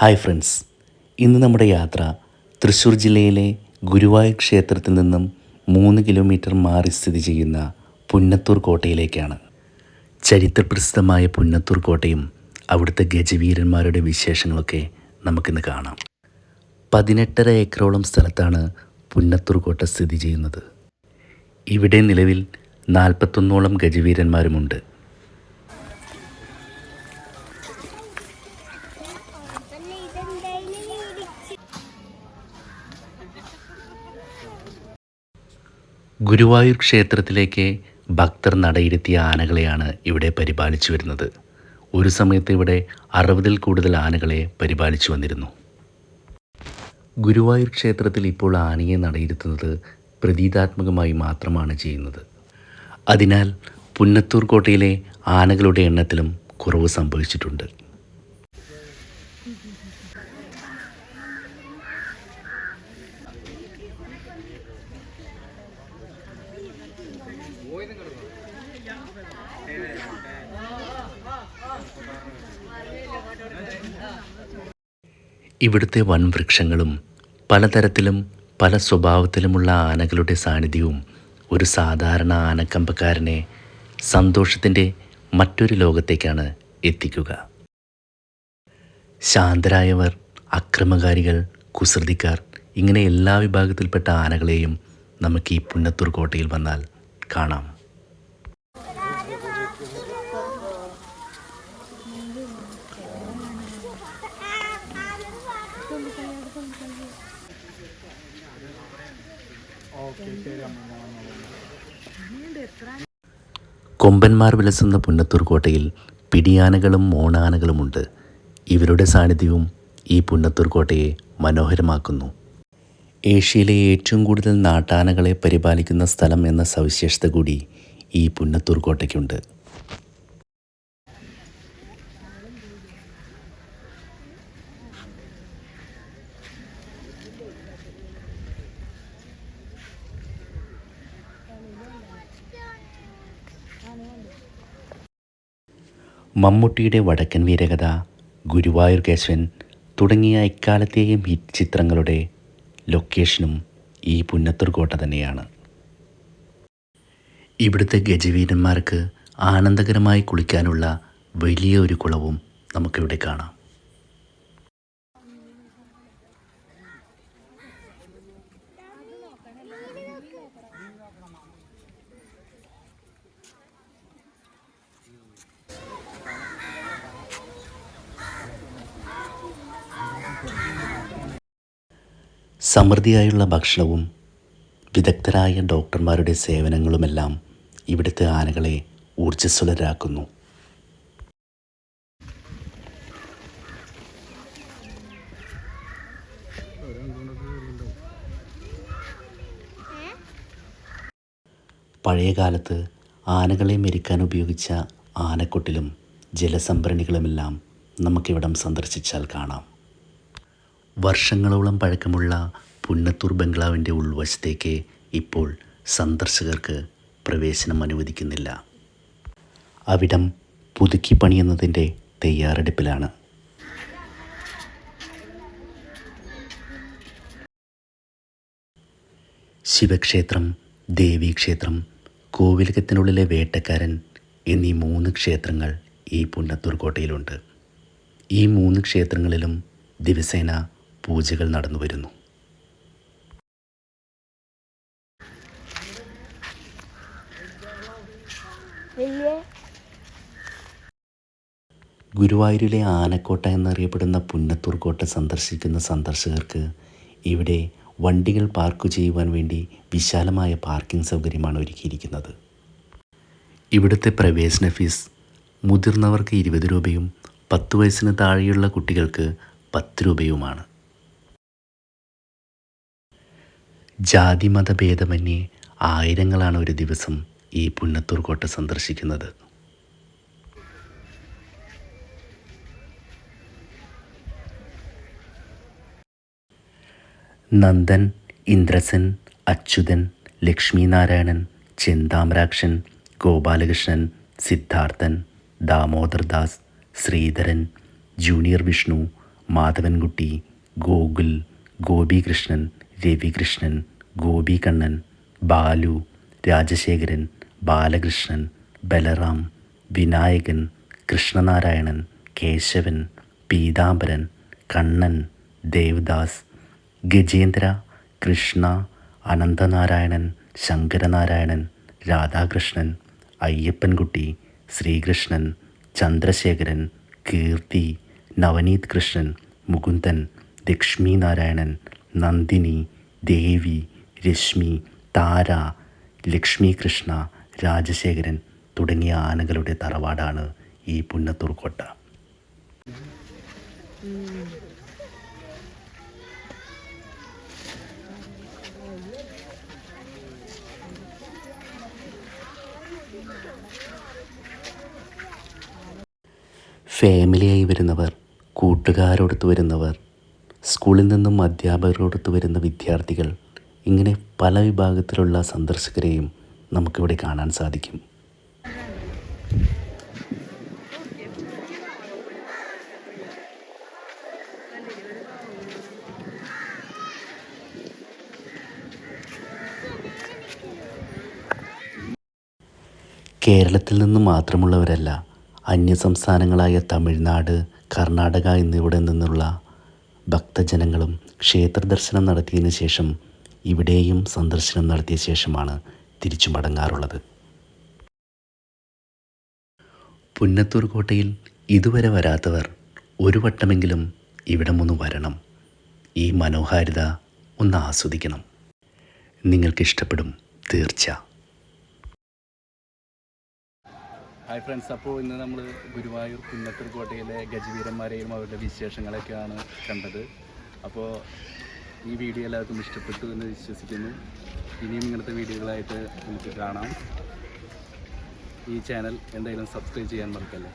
Hi friends. ഇന്ന് നമ്മുടെ യാത്ര തൃശ്ശൂർ ജില്ലയിലെ ഗുരുവായൂർ ക്ഷേത്രത്തിൽ നിന്നും മൂന്ന് കിലോമീറ്റർ മാറി സ്ഥിതി ചെയ്യുന്ന പുന്നത്തൂർ കോട്ടയിലേക്കാണ്. ചരിത്രപ്രസിദ്ധമായ പുന്നത്തൂർ കോട്ടയും അവിടുത്തെ ഗജവീരന്മാരുടെ വിശേഷങ്ങളൊക്കെ നമുക്കിന്ന് കാണാം. പതിനെട്ടര ഏക്കറോളം സ്ഥലത്താണ് പുന്നത്തൂർ കോട്ട സ്ഥിതി ചെയ്യുന്നത്. ഇവിടെ നിലവിൽ നാൽപ്പത്തൊന്നോളം ഗജവീരന്മാരുമുണ്ട്. ഗുരുവായൂർ ക്ഷേത്രത്തിലേക്ക് ഭക്തർ നടയിരുത്തിയ ആനകളെയാണ് ഇവിടെ പരിപാലിച്ചു വരുന്നത്. ഒരു സമയത്ത് ഇവിടെ അറുപതിൽ കൂടുതൽ ആനകളെ പരിപാലിച്ചു വന്നിരുന്നു. ഗുരുവായൂർ ക്ഷേത്രത്തിൽ ഇപ്പോൾ ആനയെ നടയിരുത്തുന്നത് പ്രതീതാത്മകമായി മാത്രമാണ് ചെയ്യുന്നത്. അതിനാൽ പുന്നത്തൂർ കോട്ടയിലെ ആനകളുടെ എണ്ണത്തിലും കുറവ് സംഭവിച്ചിട്ടുണ്ട്. ഇവിടുത്തെ വൻ വൃക്ഷങ്ങളും പലതരത്തിലും പല സ്വഭാവത്തിലുമുള്ള ആനകളുടെ സാന്നിധ്യവും ഒരു സാധാരണ ആനക്കമ്പക്കാരനെ സന്തോഷത്തിന്റെ മറ്റൊരു ലോകത്തേക്കാണ് എത്തിക്കുക. ശാന്തരായവർ അക്രമകാരികൾ കുസൃതിക്കാർ ഇങ്ങനെ എല്ലാ വിഭാഗത്തിൽപ്പെട്ട ആനകളെയും നമുക്ക് ഈ പുന്നത്തൂർ കോട്ടയിൽ വന്നാൽ കാണാം. കൊമ്പന്മാർ വിലസുന്ന പുന്നത്തൂർ കോട്ടയിൽ പിടിയാനകളും മോണാനകളുമുണ്ട്. ഇവരുടെ സാന്നിധ്യവും ഈ പുന്നത്തൂർ കോട്ടയെ മനോഹരമാക്കുന്നു. ഏഷ്യയിലെ ഏറ്റവും കൂടുതൽ നാട്ടാനകളെ പരിപാലിക്കുന്ന സ്ഥലം എന്ന സവിശേഷത കൂടി ഈ പുന്നത്തൂർ കോട്ടയ്ക്കുണ്ട്. മമ്മൂട്ടിയുടെ വടക്കൻ വീരകഥ ഗുരുവായൂർ കേശവൻ തുടങ്ങിയ ഇക്കാലത്തെയും ഹിറ്റ് ചിത്രങ്ങളുടെ ലൊക്കേഷനും ഈ പുന്നത്തൂർ കോട്ട തന്നെയാണ്. ഇവിടുത്തെ ഗജവീരന്മാർക്ക് ആനന്ദകരമായി കുളിക്കാനുള്ള വലിയ ഒരു കുളവും നമുക്കിവിടെ കാണാം. സമൃദ്ധിയായുള്ള ഭക്ഷണവും വിദഗ്ധരായ ഡോക്ടർമാരുടെ സേവനങ്ങളുമെല്ലാം ഇവിടുത്തെ ആനകളെ ഊർജസ്വലരാക്കുന്നു. പഴയകാലത്ത് ആനകളെ മെരിക്കാൻ ഉപയോഗിച്ച ആനക്കൊട്ടിലും ജലസംഭരണികളുമെല്ലാം നമുക്കിവിടം സന്ദർശിച്ചാൽ കാണാം. വർഷങ്ങളോളം പഴക്കമുള്ള പുന്നത്തൂർ ബംഗ്ലാവിന്റെ ഉൾവശത്തേക്ക് ഇപ്പോൾ സന്ദർശകർക്ക് പ്രവേശനം അനുവദിക്കുന്നില്ല. അവിടം പുതുക്കി പണിയുന്നതിന്റെ തയ്യാറെടുപ്പിലാണ്. ശിവക്ഷേത്രം ദേവീക്ഷേത്രം കോവിലകത്തിനുള്ളിലെ വേട്ടക്കാരൻ എന്നീ മൂന്ന് ക്ഷേത്രങ്ങൾ ഈ പുന്നത്തൂർ കോട്ടയിലുണ്ട്. ഈ മൂന്ന് ക്ഷേത്രങ്ങളിലും ദിവസേന പൂജകൾ നടന്നു വരുന്നു. ഗുരുവായൂരിലെ ആനക്കോട്ട എന്നറിയപ്പെടുന്ന പുന്നത്തൂർ കോട്ട സന്ദർശിക്കുന്ന സന്ദർശകർക്ക് ഇവിടെ വണ്ടികൾ പാർക്ക് ചെയ്യുവാൻ വേണ്ടി വിശാലമായ പാർക്കിംഗ് സൗകര്യമാണ് ഒരുക്കിയിരിക്കുന്നത്. ഇവിടുത്തെ പ്രവേശന ഫീസ് മുതിർന്നവർക്ക് ഇരുപത് രൂപയും പത്ത് വയസ്സിന് താഴെയുള്ള കുട്ടികൾക്ക് പത്ത് രൂപയുമാണ്. ജാതിമത ഭേദമന്യേ ആയിരങ്ങളാണ് ഒരു ദിവസം ഈ പുന്നത്തൂർ കോട്ട സന്ദർശിക്കുന്നത്. നന്ദൻ ഇന്ദ്രസൻ അച്യുതൻ ലക്ഷ്മിനാരായണൻ ചിന്താമ്രാക്ഷൻ ഗോപാലകൃഷ്ണൻ സിദ്ധാർത്ഥൻ ദാമോദർദാസ് ശ്രീധരൻ ജൂനിയർ വിഷ്ണു മാധവൻകുട്ടി ഗോകുൽ ഗോപികൃഷ്ണൻ രവികൃഷ്ണൻ ഗോപികണ്ണൻ ബാലു രാജശേഖരൻ ബാലകൃഷ്ണൻ ബലറാം വിനായകൻ കൃഷ്ണനാരായണൻ കേശവൻ പീതാംബരൻ കണ്ണൻ ദേവദാസ് ഗജേന്ദ്ര കൃഷ്ണ അനന്തനാരായണൻ ശങ്കരനാരായണൻ രാധാകൃഷ്ണൻ അയ്യപ്പൻകുട്ടി ശ്രീകൃഷ്ണൻ ചന്ദ്രശേഖരൻ കീർത്തി നവനീത് കൃഷ്ണൻ മുകുന്ദൻ ലക്ഷ്മി നാരായണൻ നന്ദിനി ദേവി രശ്മി താര ലക്ഷ്മി കൃഷ്ണ രാജശേഖരൻ തുടങ്ങിയ ആനകളുടെ തറവാടാണ് ഈ പുന്നത്തൂർ കോട്ട. ഫാമിലിയായി വരുന്നവർ കൂട്ടുകാരോടൊത്ത് വരുന്നവർ സ്കൂളിൽ നിന്നും അധ്യാപകരോടൊത്ത് വരുന്ന വിദ്യാർത്ഥികൾ ഇങ്ങനെ പല വിഭാഗത്തിലുള്ള സന്ദർശകരെയും നമുക്കിവിടെ കാണാൻ സാധിക്കും. കേരളത്തിൽ നിന്ന് മാത്രമുള്ളവരല്ല അന്യസംസ്ഥാനങ്ങളായ തമിഴ്നാട് കർണാടക എന്നിവിടെ നിന്നുള്ള ഭക്തജനങ്ങളും ക്ഷേത്ര ദർശനം നടത്തിയതിനു ശേഷം ഇവിടെയും സന്ദർശനം നടത്തിയ ശേഷമാണ് തിരിച്ചു മടങ്ങാറുള്ളത്. പുന്നത്തൂർ കോട്ടയിൽ ഇതുവരെ വരാത്തവർ ഒരു വട്ടമെങ്കിലും ഇവിടെ ഒന്ന് വരണം. ഈ മനോഹാരിത ഒന്ന് ആസ്വദിക്കണം. നിങ്ങൾക്കിഷ്ടപ്പെടും തീർച്ച. ഹായ് ഫ്രണ്ട്സ് അപ്പോൾ ഇന്ന് നമ്മൾ ഗുരുവായൂർ കുന്നത്തൂർ കോട്ടയിലെ ഗജവീരന്മാരെയും അവരുടെ വിശേഷങ്ങളൊക്കെയാണ് കണ്ടത്. അപ്പോൾ ഈ വീഡിയോ എല്ലാവർക്കും ഇഷ്ടപ്പെട്ടു എന്ന് വിശ്വസിക്കുന്നു. ഇനിയും ഇങ്ങനത്തെ വീഡിയോകളായിട്ട് നമുക്ക് കാണാം. ഈ ചാനൽ എന്തായാലും സബ്സ്ക്രൈബ് ചെയ്യാൻ മറക്കല്ലേ?